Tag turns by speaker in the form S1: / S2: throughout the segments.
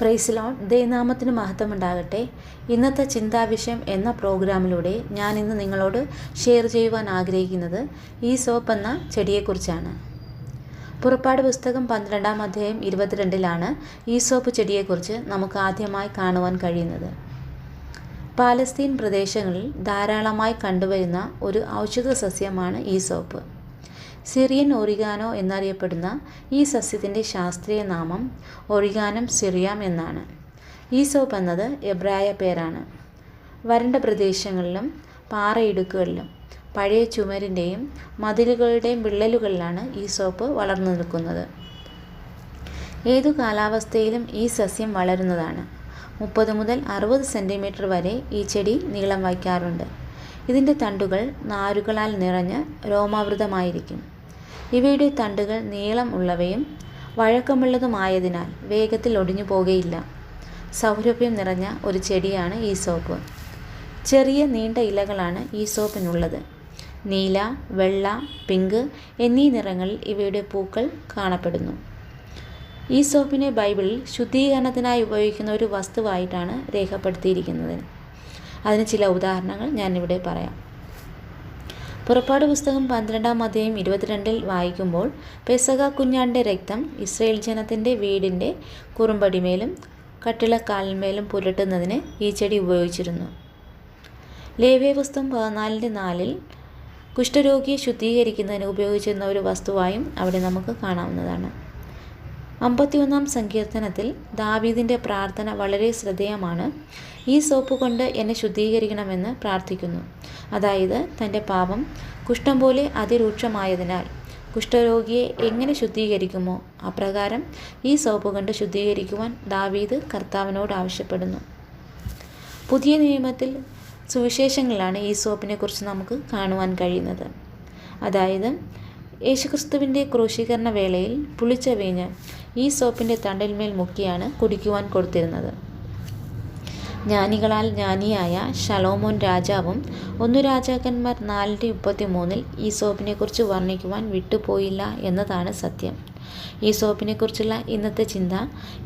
S1: പ്രൈസിലോൺ മഹത്വം ഉണ്ടാകട്ടെ ഇന്നത്തെ ചിന്താവിഷയം എന്ന പ്രോഗ്രാമിലൂടെ ഞാൻ ഇന്ന് നിങ്ങളോട് ഷെയർ ചെയ്യുവാൻ ആഗ്രഹിക്കുന്നത് ഈ സോപ്പ് എന്ന ചെടിയെക്കുറിച്ചാണ്. പുറപ്പാട് പുസ്തകം പന്ത്രണ്ടാം അധ്യായം ഇരുപത്തിരണ്ടിലാണ് ഈ സോപ്പ് ചെടിയെക്കുറിച്ച് നമുക്ക് ആദ്യമായി കാണുവാൻ കഴിയുന്നത്. പാലസ്തീൻ പ്രദേശങ്ങളിൽ ധാരാളമായി കണ്ടുവരുന്ന ഒരു ഔഷധ സസ്യമാണ് ഈ സോപ്പ് സിറിയൻ ഒറിഗാനോ എന്നറിയപ്പെടുന്ന ഈ സസ്യത്തിന്റെ ശാസ്ത്രീയ നാമം ഒറിഗാനം സിറിയാം എന്നാണ്. ഈസോപ്പ് സോപ്പ് എന്നത് എബ്രായ പേരാണ്. വരണ്ട പ്രദേശങ്ങളിലും പാറയിടുക്കുകളിലും പഴയ ചുമരിന്റെയും മതിലുകളുടെയും വിള്ളലുകളിലാണ് ഈ സോപ്പ് വളർന്നു നിൽക്കുന്നത്. ഏതു കാലാവസ്ഥയിലും ഈ സസ്യം വളരുന്നതാണ്. മുപ്പത് മുതൽ അറുപത് സെന്റിമീറ്റർ വരെ ഈ ചെടി നീളം വയ്ക്കാറുണ്ട് ഇതിന്റെ തണ്ടുകൾ നാരുകളാൽ നിറഞ്ഞ് രോമാവൃതമായിരിക്കും. ഇവയുടെ തണ്ടുകൾ നീളം ഉള്ളവയും വഴക്കമുള്ളതുമായതിനാൽ വേഗത്തിൽ ഒടിഞ്ഞു പോകുകയില്ല സൗരഭ്യം നിറഞ്ഞ ഒരു ചെടിയാണ് ഈ സോപ്പ്. ചെറിയ നീണ്ട ഇലകളാണ് ഈ സോപ്പിനുള്ളത്. നീല വെള്ള പിങ്ക് എന്നീ നിറങ്ങളിൽ ഇവയുടെ പൂക്കൾ കാണപ്പെടുന്നു. ഈ സോപ്പിനെ ബൈബിളിൽ ശുദ്ധീകരണത്തിനായി ഉപയോഗിക്കുന്ന ഒരു വസ്തുവായിട്ടാണ് രേഖപ്പെടുത്തിയിരിക്കുന്നത്. അതിന് ചില ഉദാഹരണങ്ങൾ ഞാനിവിടെ പറയാം. പുറപ്പാട് പുസ്തകം പന്ത്രണ്ടാം അധ്യായം ഇരുപത്തിരണ്ടിൽ വായിക്കുമ്പോൾ പെസക കുഞ്ഞാന്റെ രക്തം ഇസ്രയേൽ ജനത്തിന്റെ വീടിന്റെ കുറുമ്പടിമേലും കട്ടിളക്കാലിന്മേലും പുരട്ടുന്നതിന് ഈ ചെടി ഉപയോഗിച്ചിരുന്നു. ലേവ്യ പുസ്തകം പതിനാലിന്റെ നാലിൽ കുഷ്ഠരോഗിയെ ശുദ്ധീകരിക്കുന്നതിന് ഉപയോഗിച്ചിരുന്ന ഒരു വസ്തുവായും അവിടെ നമുക്ക് കാണാവുന്നതാണ്. അമ്പത്തിയൊന്നാം സങ്കീർത്തനത്തിൽ ദാവീദിന്റെ പ്രാർത്ഥന വളരെ ശ്രദ്ധേയമാണ്. ഈ സോപ്പ് കൊണ്ട് എന്നെ ശുദ്ധീകരിക്കണമെന്ന് പ്രാർത്ഥിക്കുന്നു. അതായത് തന്റെ പാപം കുഷ്ഠം പോലെ അതിരൂക്ഷമായതിനാൽ. കുഷ്ഠരോഗിയെ എങ്ങനെ ശുദ്ധീകരിക്കുമോ? അപ്രകാരം ഈ സോപ്പ് കൊണ്ട് ശുദ്ധീകരിക്കുവാൻ ദാവീദ് കർത്താവിനോട് ആവശ്യപ്പെടുന്നു. പുതിയ നിയമത്തിൽ സുവിശേഷങ്ങളാണ് ഈ സോപ്പിനെക്കുറിച്ച് നമുക്ക് കാണുവാൻ കഴിയുന്നത്. അതായത് യേശുക്രിസ്തുവിന്റെ ക്രൂശീകരണ വേളയിൽ പുളിച്ച വീഞ്ഞ് ഈ സോപ്പിന്റെ തണ്ടിന്മേൽ മുക്കിയാണ് കുടിക്കുവാൻ കൊടുത്തിരുന്നത്. ജ്ഞാനികളാൽ ജ്ഞാനിയായ ഷലോമോൻ രാജാവും ഒന്നു രാജാക്കന്മാർ നാലിന്റെ മുപ്പത്തി മൂന്നിൽ ഈ സോപ്പിനെക്കുറിച്ച് വർണിക്കുവാൻ വിട്ടുപോയില്ല എന്നതാണ് സത്യം. ഈ സോപ്പിനെക്കുറിച്ചുള്ള ഇന്നത്തെ ചിന്ത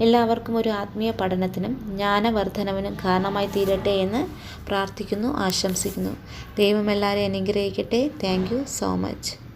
S1: എല്ലാവർക്കും ഒരു ആത്മീയ പഠനത്തിനും ജ്ഞാനവർദ്ധനവിനും കാരണമായി തീരട്ടെ എന്ന് പ്രാർത്ഥിക്കുന്നു ആശംസിക്കുന്നു. ദൈവം എല്ലാവരെയും അനുഗ്രഹിക്കട്ടെ. Thank so much.